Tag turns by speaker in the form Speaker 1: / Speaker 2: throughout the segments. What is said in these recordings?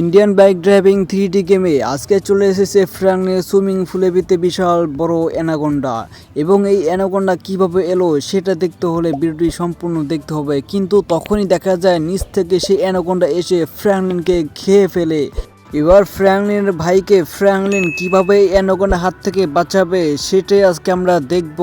Speaker 1: Indian bike driving three D গেমে আজকে চলে এসেছে ফ্রাঙ্গনের সুইমিং পুলে ভিতরে বিশাল বড় অ্যানাকোন্ডা। এবং এই অ্যানাকোন্ডা কীভাবে এলো সেটা দেখতে হলে ভিডিওটি সম্পূর্ণ দেখতে হবে। কিন্তু তখনই দেখা যায় নিচ থেকে সেই অ্যানাকোন্ডা এসে ফ্র্যাঙ্কলিনকে খেয়ে ফেলে। এবার ফ্র্যাঙ্কলিনের ভাইকে ফ্র্যাঙ্কলিন কীভাবে এই অ্যানাকোন্ডা হাত থেকে বাঁচাবে সেটাই আজকে আমরা দেখব।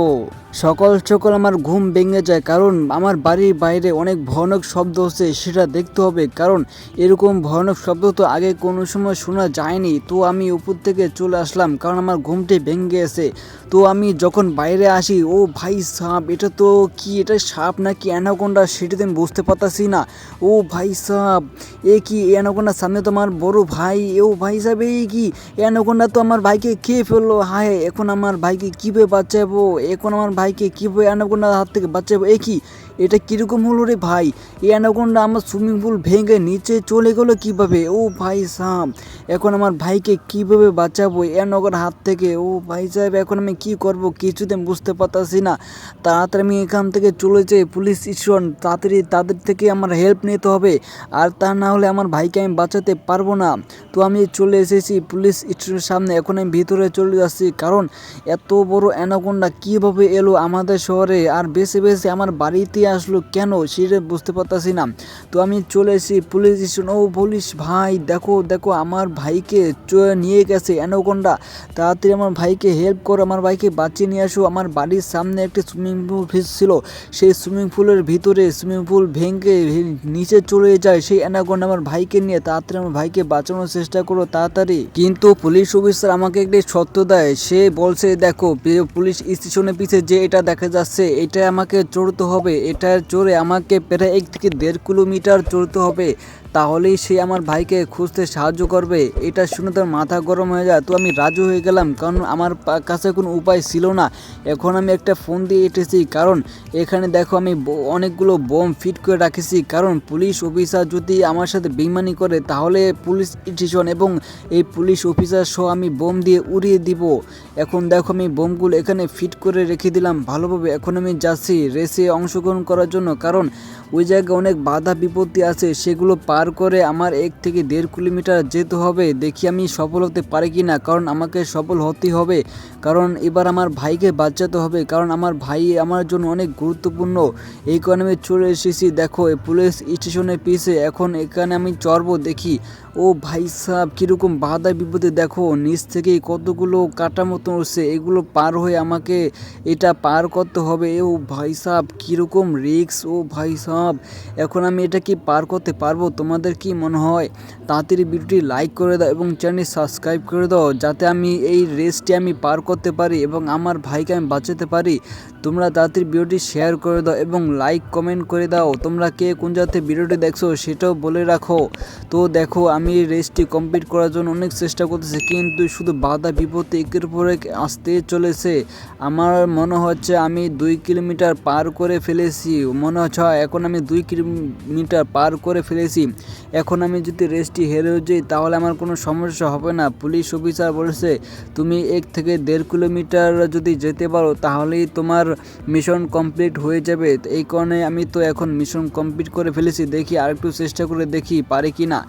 Speaker 1: সকাল সকাল আমার ঘুম ভেঙে যায়, কারণ আমার বাড়ির বাইরে অনেক ভয়ানক শব্দ হচ্ছে, সেটা দেখতে হবে। কারণ এরকম ভয়ানক শব্দ তো আগে কোনো সময় শোনা যায়নি। তো আমি উপর থেকে চলে আসলাম, কারণ আমার ঘুমটি ভেঙে গেছে। তো আমি যখন বাইরে আসি, ও ভাই সাপ এটা তো কি, এটা সাপ নাকি অ্যানাকোন্ডা? সেটা তো আমি বুঝতে পারতাছি না। ও ভাই সাপ এ কি অ্যানাকোন্ডার সামনে তো আমার বড় ভাই? ও ভাই সাহেব, এই কি অ্যানাকোন্ডা তো আমার ভাইকে খেয়ে ফেলল? হায়, এখন আমার ভাইকে কীভাবে বাঁচাবো? এখন আমার ভাইকে কীভাবে অ্যানাকোন্ডার হাত থেকে বাঁচাবো? এ কি? এটা কীরকম হলো রে ভাই? এই অ্যানাকোন্ডা আমার সুইমিং পুল ভেঙে নিচে চলে গেলো কীভাবে? ও ভাই সাহেব, এখন আমার ভাইকে কীভাবে বাঁচাবো অ্যানাকোন্ডার হাত থেকে? ও ভাই সাহেব, এখন আমি কি করব কিছুতে বুঝতে পারতাছি না। তাড়াতাড়ি আমি এখান থেকে চলে যাই, পুলিশ স্টেশন। তাড়াতাড়ি তাদের থেকে আমার হেল্প নিতে হবে। আর তা না হলে আমার ভাইকে আমি বাঁচাতে পারব না। তো আমি চলে এসেছি পুলিশ স্টেশনের সামনে, এখন আমি ভিতরে চলে যাচ্ছি। কারণ এত বড় অ্যানাকোন্ডা কীভাবে এলো আমাদের শহরে? আর বেশি বেশি আমার বাড়িতে আসলো কেন সেটা বুঝতে পারতাছি না। তো আমি চলে এসেছি পুলিশ স্টেশন ও পুলিশ ভাই, দেখো দেখো, আমার ভাইকে নিয়ে গেছে অ্যানাকোন্ডা। তাড়াতাড়ি আমার ভাইকে হেল্প করো, আমার ভাইকে বাঁচিয়ে নিয়ে আসো। আমার বাড়ির সামনে একটি সুইমিং পুল ফিস ছিল। সেই সুইমিং পুলের ভিতরে সুইমিং পুল ভেঙে নিচে চলে যায় সেই অ্যানাকোন্ডা। আমার ভাইকে নিয়ে তাড়াতাড়ি আমার ভাইকে বাঁচানোর চেষ্টা করো তাড়াতাড়ি। কিন্তু পুলিশ অফিসার আমাকে একটি সত্য দেয়। সে বলছে, দেখো পুলিশ স্টেশনের পিছে যে এটা দেখা যাচ্ছে এটা আমাকে চড়তে হবে। এটার চড়ে আমাকে প্রায় এক থেকে দেড় কিলোমিটার চড়তে হবে, তাহলেই সে আমার ভাইকে খুঁজতে সাহায্য করবে। এটা শুনে তোর মাথা গরম হয়ে যায়। তো আমি রাজু হয়ে গেলাম, কারণ আমার কাছে কোনো উপায় ছিল না। এখন আমি একটা ফোন দিয়ে এঁটেছি, কারণ এখানে দেখো আমি অনেকগুলো বোম ফিট করে রাখেছি। কারণ পুলিশ অফিসার যদি আমার সাথে বেইমানি করে, তাহলে পুলিশ স্টেশন এবং এই পুলিশ অফিসার সহ আমি বোম দিয়ে উড়িয়ে দিব। এখন দেখো আমি বোমগুলো এখানে ফিট করে রেখে দিলাম। ভালোভাবে এখন আমি যাচ্ছি। রেসে অংশগ্রহণ করার জন্য, কারণ ওই জায়গায় অনেক বাধা বিপত্তি আছে, সেগুলো পার করে আমার এক থেকে দেড় কিলোমিটার যেতে হবে, দেখি আমি সফল হতে পারি কি না কারণ আমাকে সফল হতেই হবে, কারণ এবার আমার ভাইকে বাঁচাতে হবে, কারণ আমার ভাই আমার জন্য অনেক গুরুত্বপূর্ণ, এই কারণে আমি চলে এসেছি, দেখো পুলিশ স্টেশনের পিছে, এখন এখানে আমি চড়বো, দেখি, ও ভাই সাহ কীরকম বাধা বিপদে দেখো, নিচ থেকে কতগুলো কাটা মতো উঠছে, এগুলো পার হয়ে আমাকে এটা পার করতে হবে, ও ভাই সাহ কীরকম রিক্স ও ভাই সাহ এখন আমি এটা কি পার করতে পারব? তোমাদের কি মনে হয়? তাড়াতাড়ি ভিডিওটি লাইক করে দাও এবং চ্যানেল সাবস্ক্রাইব করে দাও, যাতে আমি এই রেসটি আমি পার করতে পারি এবং আমার ভাইকে আমি বাঁচাতে পারি। তোমরা তাড়াতাড়ি ভিডিওটি শেয়ার করে দাও এবং লাইক কমেন্ট করে দাও। তোমরা কে কোন জাতে ভিডিওটি দেখছ সেটাও বলে রাখো। তো দেখো, আমি এই রেসটি কমপ্লিট করার জন্য অনেক চেষ্টা করতেছি, কিন্তু শুধু বাধা বিপত্তি একের পর এক আসতে চলেছে। আমার মনে হচ্ছে আমি দুই কিলোমিটার পার করে ফেলেছি। মনে হচ্ছে এখন আমি দুই কিলোমিটার পার করে ফেলেছি। এখন আমি যদি রেসটি হেরে যাই, তাহলে আমার কোনো সমস্যা হবে না। পুলিশ অফিসার বলেছে, তুমি এক থেকে দেড় কিলোমিটার যদি যেতে পারো, তাহলেই তোমার মিশন কমপ্লিট হয়ে যাবে। এই কারণে আমি তো এখন মিশন কমপ্লিট করে ফেলেছি। দেখি আর একটু চেষ্টা করে দেখি পারি কি না।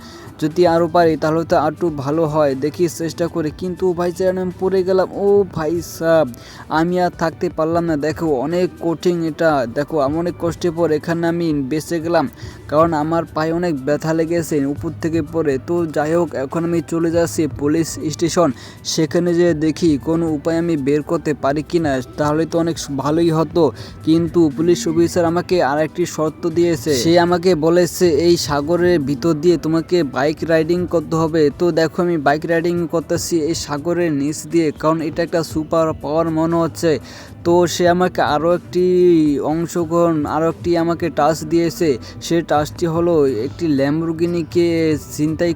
Speaker 1: যদি আরও পারি, তাহলে তো আর একটু ভালো হয়। দেখি চেষ্টা করে। কিন্তু ভাই স্যার আমি পড়ে গেলাম। ও ভাই সাহ আমি আর থাকতে পারলাম না। দেখো, অনেক কঠিন এটা। দেখো আমি অনেক কষ্টে পর এখানে আমি বেঁচে গেলাম। কারণ আমার পায়ে অনেক ব্যথা লেগেছে, উপর থেকে পরে তো যাই হোক, এখন আমি চলে যাচ্ছি পুলিশ স্টেশন। সেখানে যে দেখি কোনো উপায় আমি বের করতে পারি কি না, তাহলে তো অনেক ভালোই হতো। কিন্তু পুলিশ অফিসার আমাকে আর একটি শর্ত দিয়েছে। সে আমাকে বলেছে, এই সাগরের ভিতর দিয়ে তোমাকে বাইক রাইডিং করতে হবে। তো দেখো, আমি বাইক রাইডিং করতেছি এই সাগরের নিচ দিয়ে, কারণ এটা একটা সুপার পাওয়ার মনে হচ্ছে। তো সে আমাকে আরও একটি অংশগ্রহণ আরও একটি আমাকে টাচ দিয়েছে। সে টাচটি হলো একটি ল্যাম্বরগিনিকে চিন্তাই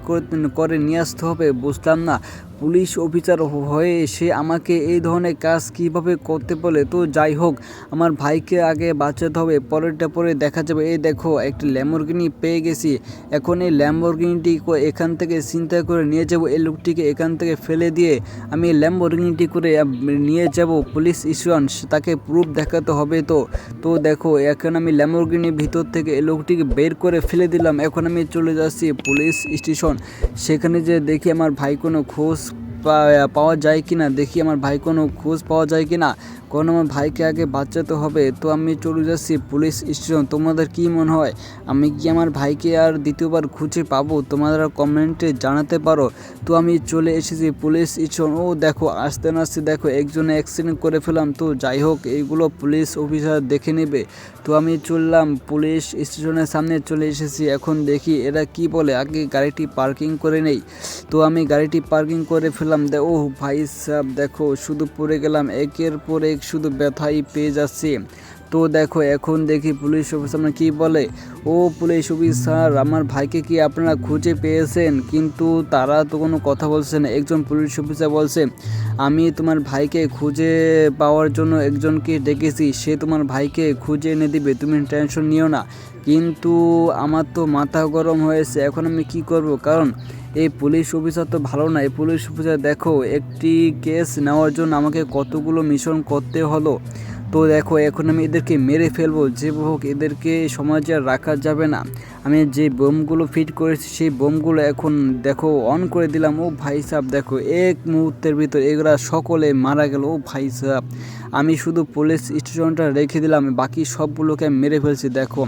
Speaker 1: করে নিয়ে আসতে হবে। বুঝলাম না। পুলিশ অফিসার হয়ে সে আমাকে এই ধরনের কাজ কীভাবে করতে বলে? তো যাই হোক, আমার ভাইকে আগে বাঁচাতে হবে, পরেরটা পরে দেখা যাবে। এই দেখো, একটি ল্যাম্বরগিনি পেয়ে গেছি। এখন এই ল্যাম্বরগিনিটি এখান থেকে চিন্তা করে নিয়ে যাব। এই লোকটিকে এখান থেকে ফেলে দিয়ে আমি ল্যাম্বরগিনিটি করে নিয়ে যাব পুলিশ স্টেশন। তাকে প্রুফ দেখাতে হবে তো। তো দেখো, এখন আমি ল্যাম্বরগিনির ভিতর থেকে এই লোকটিকে বের করে ফেলে দিলাম। এখন আমি চলে যাচ্ছি পুলিশ স্টেশন। সেখানে যে দেখি আমার ভাই কোনো খোঁজ পাওয়া যায় কি না দেখি আমার ভাই কোনো খোঁজ পাওয়া যায় কি না কারণ আমার ভাইকে আগে বাঁচাতে হবে, তো আমি চলে যাচ্ছি পুলিশ স্টেশন। তোমাদের কি মনে হয়? আমি কি আমার ভাইকে আর দ্বিতীয়বার খুঁজে পাবো? তোমরা কমেন্টে জানাতে পারো। তো আমি চলে এসেছি পুলিশ স্টেশন। ও দেখো, আসতে না আসতে দেখো, একজনে অ্যাক্সিডেন্ট করে ফেলাম তো যাই হোক, এইগুলো পুলিশ অফিসার দেখে নেবে। তো আমি চললাম পুলিশ স্টেশনের সামনে চলে এসেছি। এখন দেখি এরা কি বলে। আগে গাড়িটি পার্কিং করে নেই। তো আমি গাড়িটি পার্কিং করে ফেললাম। ও ভাই সাহেব, দেখো, শুধু পড়ে গেলাম। একের পর এক শুধু ব্যথাই পেয়ে যাচ্ছি। তো দেখো, এখন দেখি পুলিশ অফিসার মানে কি বলে? ও পুলিশ অফিসার, আমার ভাইকে কি আপনারা খুঁজে পেয়েছেন? কিন্তু তারা তো কোনো কথা বলছে না। একজন পুলিশ অফিসার বলছে, আমি তোমার ভাইকে খুঁজে পাওয়ার জন্য একজনকে ডেকেছি। সে তোমার ভাইকে খুঁজে এনে দিবে। তুমি টেনশন নিও না। কিন্তু আমার তো মাথা গরম হয়েছে। এখন আমি কি করব? কারণ এই পুলিশ অফিসার তো ভালো না। এই পুলিশ অফিসার, দেখো, একটি কেস নেওয়ার জন্য আমাকে কতগুলো মিশন করতে হলো। তো দেখো, এখন আমি এদেরকে মেরে ফেলব, যে হোক এদেরকে সমাজে আর রাখা যাবে না। আমি যে বোমগুলো ফিট করেছি, সেই বোমগুলো এখন দেখো অন করে দিলাম। ও ভাই সাহেব দেখো, এক মুহূর্তের ভিতর এগুলা সকলে মারা গেল। ও ভাই সাহেব আমি শুধু পুলিশ স্টেশনটা রেখে দিলাম, বাকি সবগুলোকে মেরে ফেলছি, দেখো।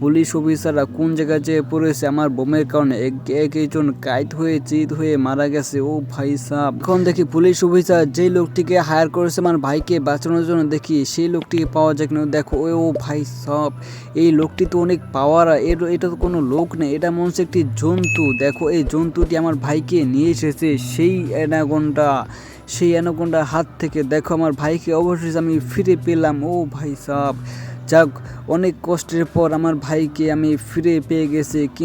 Speaker 1: পুলিশ অফিসাররা কোন জায়গায় যেয়ে পড়েছে আমার বোমের কারণে? এক এক একজন কাইত হয়ে চিত হয়ে মারা গেছে। ও ভাই সাহেব। এখন দেখি পুলিশ অফিসার যেই লোকটিকে হায়ার করেছে আমার ভাইকে বাঁচানোর জন্য, দেখি সেই লোকটিকে পাওয়া যায় কিনা? দেখো ও ও ভাই সব এই লোকটি তো অনেক পাওয়ার এর, এটা তো কোনো লোক নেই, এটা মনে হচ্ছে একটি জন্তু। দেখো, এই জন্তুটি আমার ভাইকে নিয়ে এসেছে, সেই অ্যানাগনটা সেই অ্যানাগন্ডার হাত থেকে। দেখো, আমার ভাইকে অবশেষে আমি ফিরে পেলাম। ও ভাই সাহেব যাক অনেক কষ্টের পর আমার ভাইকে আমি ফিরে পেয়ে গেছি কিন্তু